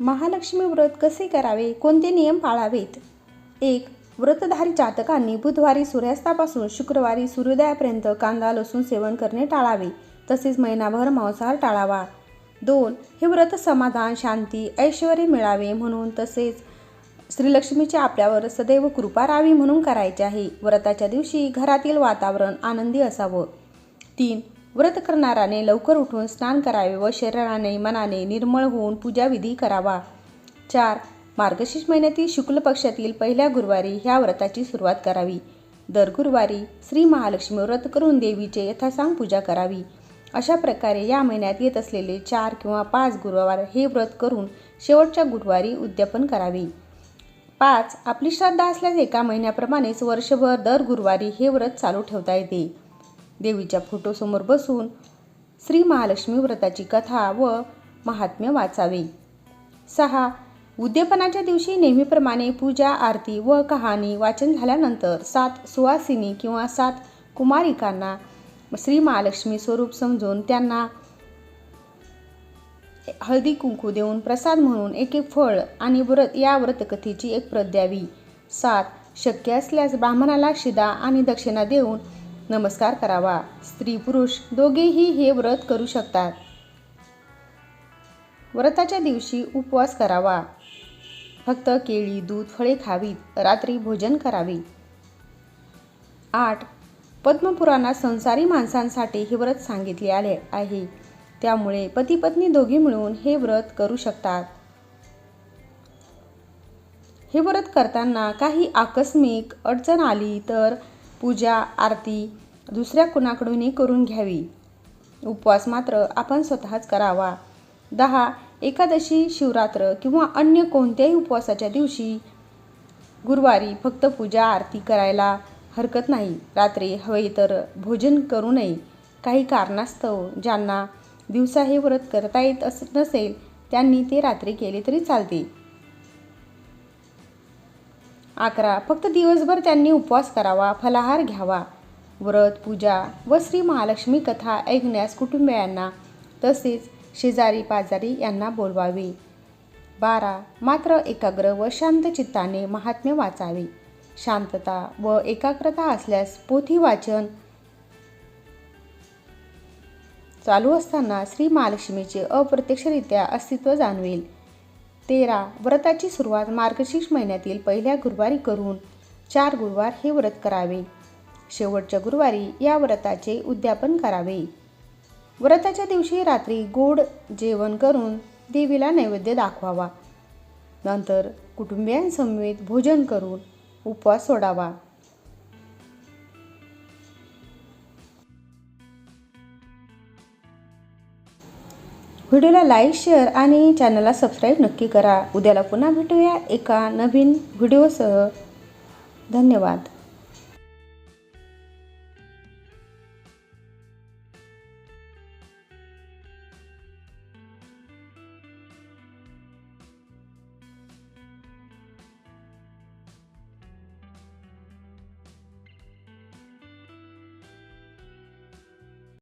महालक्ष्मी व्रत कसे करावे? कोणते नियम पाळावेत? एक व्रतधारी जातकांनी बुधवारी सूर्यास्तापासून शुक्रवारी सूर्योदयापर्यंत कांदा लसूण सेवन करणे टाळावे तसेच महिनाभर मांसाहार टाळावा. दोन हे व्रत समाधान शांती ऐश्वर मिळावे म्हणून तसेच श्रीलक्ष्मीची आपल्यावर सदैव कृपा राहावी म्हणून करायचे आहे. व्रताच्या दिवशी घरातील वातावरण आनंदी असावं. तीन व्रत करणाराने लवकर उठून स्नान करावे व शरीराने मनाने निर्मळ होऊन पूजाविधी करावा. चार मार्गशीर्ष महिन्यातील शुक्ल पक्षातील पहिल्या गुरुवारी ह्या व्रताची सुरुवात करावी. दर गुरुवारी श्री महालक्ष्मी व्रत करून देवीचे यथासांग पूजा करावी. अशा प्रकारे या महिन्यात येत असलेले चार किंवा पाच गुरुवार हे व्रत करून शेवटच्या गुरुवारी उद्यापन करावे. पाच आपली श्रद्धा असल्यास एका महिन्याप्रमाणेच वर्षभर दर गुरुवारी हे व्रत चालू ठेवता येते. देवीच्या फोटोसमोर बसून श्री महालक्ष्मी व्रताची कथा व महात्म्य वाचावे. सहा. उद्यापनाच्या दिवशी नेहमीप्रमाणे पूजा आरती व कहाणी वाचन झाल्यानंतर सात सुवासिनी किंवा सात कुमारिकांना श्री महालक्ष्मी स्वरूप समजून त्यांना हळदी कुंकू देऊन प्रसाद म्हणून एक एक फळ आणि व्रत या व्रतकथेची एक प्रत द्यावी. सात. शक्य असल्यास ब्राह्मणाला शिदा आणि दक्षिणा देऊन नमस्कार करावा. स्त्री पुरुष दोघेही हे व्रत करू शकतात. व्रताच्या दिवशी उपवास करावा. फक्त केळी दूध फळे खावीत. रात्री भोजन करावे. आठ. पद्मपुराणात संसारी माणसांसाठी हे व्रत सांगितले आले आहे. त्यामुळे पती पत्नी दोघे मिळून हे व्रत करू शकतात. हे व्रत करताना काही आकस्मिक अडचण आली तर पूजा आरती दुसऱ्या कुणाकडूनही करून घ्यावी. उपवास मात्र आपण स्वतःच करावा. दहा एकादशी शिवरात्र किंवा अन्य कोणत्याही उपवासाच्या दिवशी गुरुवारी फक्त पूजा आरती करायला हरकत नाही. रात्री हवे तर भोजन करू नये. काही कारणास्तव ज्यांना दिवसा हे व्रत करता येत अस नसेल त्यांनी ते रात्री केले तरी चालते. अकरा. फक्त दिवसभर त्यांनी उपवास करावा फलाहार घ्यावा. व्रत पूजा व श्री महालक्ष्मी कथा ऐकण्यास कुटुंबियांना तसेच शेजारी पाजारी यांना बोलवावे. बारा. मात्र एकाग्र व शांत चित्ताने महात्म्य वाचावे. शांतता व एकाग्रता असल्यास पोथी वाचन चालू असताना श्री महालक्ष्मीचे अप्रत्यक्षरित्या अस्तित्व जाणवेल. तेरा. व्रताची सुरुवात मार्गशीर्ष महिन्यातील पहिल्या गुरुवारी करून चार गुरुवार हे व्रत करावे. शेवटच्या गुरुवारी या व्रताचे उद्यापन करावे. व्रताच्या दिवशी रात्री गोड जेवण करून देवीला नैवेद्य दाखवावा. नंतर कुटुंबियांसमवेत भोजन करून उपवास सोडावा. व्हिडिओला लाईक शेअर आणि चॅनलला सबस्क्राईब नक्की करा. उद्याला पुन्हा भेटूया एका नवीन व्हिडिओसह. धन्यवाद.